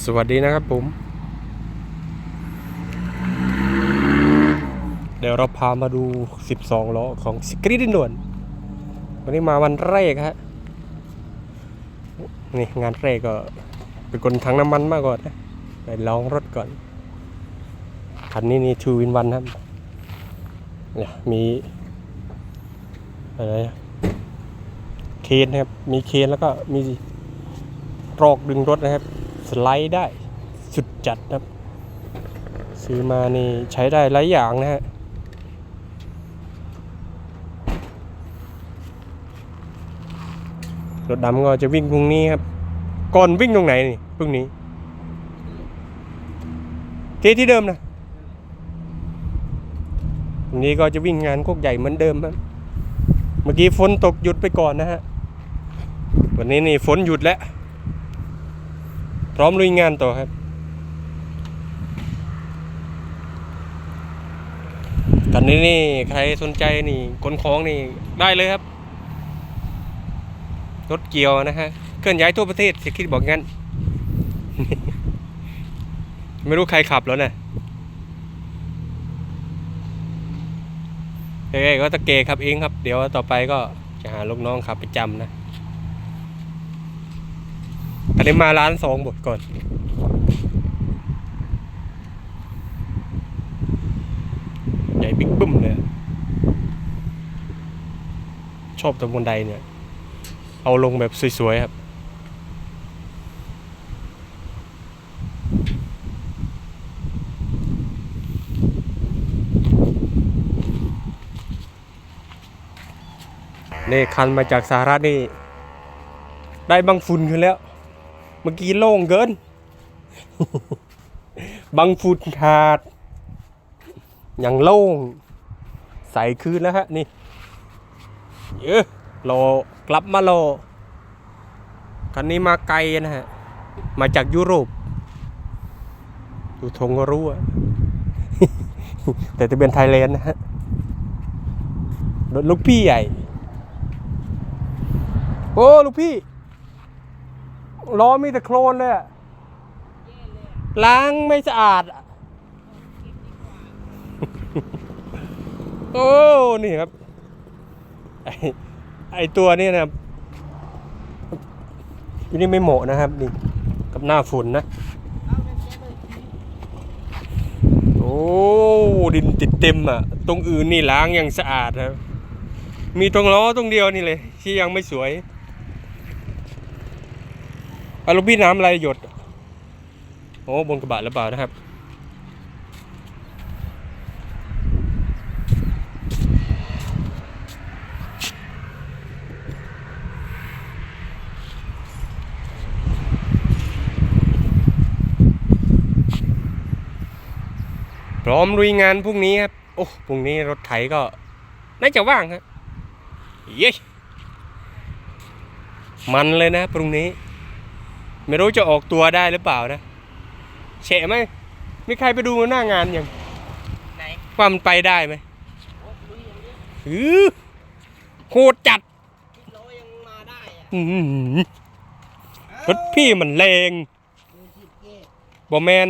สวัสดีนะครับผม เดี๋ยวเราพามาดู 12 ล้อของสกรีดินด่วน วันนี้มาวันแรกฮะ นี่งานแรกก็เป็นคนทั้งน้ำมันมาก่อนนะไปลองรถก่อน คันนี้นี่ทูวินวันครับเนี่ยมีอะไรเคนนะครับ มีเคนแล้วก็มีรอกดึงรถนะครับ สไลด์ได้สุดจัดครับ ซื้อมานี่ใช้ได้หลายอย่างนะฮะรถดำก็จะวิ่งตรงนี้ครับ ก่อนวิ่งตรงไหนนี่พรุ่งนี้ ที่ที่เดิมนะวันนี้ก็จะวิ่งงานโคกใหญ่เหมือนเดิมครับเมื่อกี้ฝนตกหยุดไปก่อนนะฮะ วันนี้นี่ฝนหยุดแล้ว พร้อมลุยงานต่อครับตอนนี้นี่ใครสนใจนี่ขนของนี่ได้เลยครับ รถเกี่ยวนะฮะเคลื่อนย้ายทั่วประเทศสียคิดบอกงั้น ไม่รู้ใครขับแล้วนะเอ้ก็ตะเกขับเองครับ เดี๋ยวต่อไปก็จะหาลูกน้องขับประจำนะ นนี้มาร้านสองบทก่อน ใหญ่บิ๊กบึ้มเลย ชอบตรงบนไดเนี่ย เอาลงแบบสวยๆครับนี่คันมาจากสหรัฐนี่ ได้บังฝุ่นขึ้นแล้ว เมื่อกี้โล่งเกิน บังฝุ่นขาด อย่างโล่ง ใส่คืนแล้วฮะ นี่ เยอะโลกลับมาโลคันนี้มาไกลนะฮะ มาจากยุโรปดูธงก็รู้อะแต่จะเป็นไทยแลนด์นะฮะรถลูกพี่ใหญ่ โอ้ ลูกพี่ ล้อมีแต่โคลนเลยอะล้างไม่สะอาดอะโอ้นี่ครับ ไอไอตัวนี้นะครับอันนี้ไม่เหมาะนะครับนี่กับหน้าฝุ่นนะ โอ้ดินติดเต็มอะ ตรงอื่นนี่ล้างอย่างสะอาดครับ มีตรงล้อตรงเดียวนี่เลย ที่ยังไม่สวย อารมพี่น้ำอะไรหยด โอ้บนกระบะหรือเปล่านะครับ พร้อมลุยงานพรุ่งนี้ครับ โอ้พรุ่งนี้รถไถก็ น่าจะว่างครับเย้มันเลยนะพรุ่งนี้ ไม่รู้จะออกตัวได้หรือเปล่านะเฉะไหมมีใครไปดูหน้างานยังไหนว่ามันไปได้ไหมโอ้ลุยอย่างเดียวอือโคตรจัดกิโลยังมาได้อะอื้อหือรถพี่มันแรงดูสิเก้บอแมน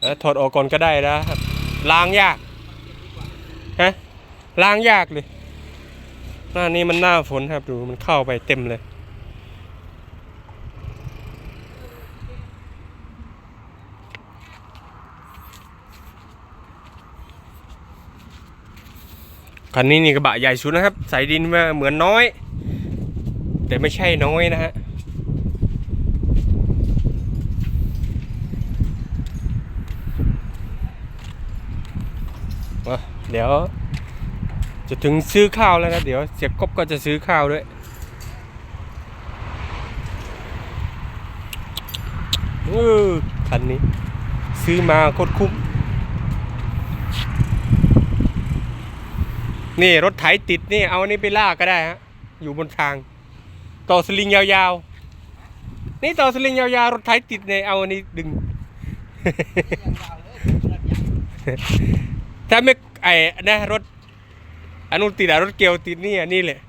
เอ้อถอดออกก่อนก็ได้นะครับล้างยากฮะล้างยากเลย หน้านี้มันหน้าฝนครับดูมันเข้าไปเต็มเลย คันนี้นี่กระบะใหญ่สุดนะครับ ใส่ดินมาเหมือนน้อย แต่ไม่ใช่น้อยนะฮะอะเดี๋ยว จะถึงซื้อข้าวแล้วนะ เดี๋ยวเสียกบก็จะซื้อข้าวด้วยเออคันนี้ ซื้อมาโคตรคุ้ม นี่รถไถติดนี่เอาอันนี้ไปลากก็ได้ฮะอยู่บนทาง ต่อสลิงยาวๆ นี่ต่อสลิงยาวๆรถไถติดเนี่ยเอาอันนี้ดึงยังยาวเลยระยะถ้าไม่ไอ้นะรถอนุติดอะรถเกียวติดนี่อันนี้แหละ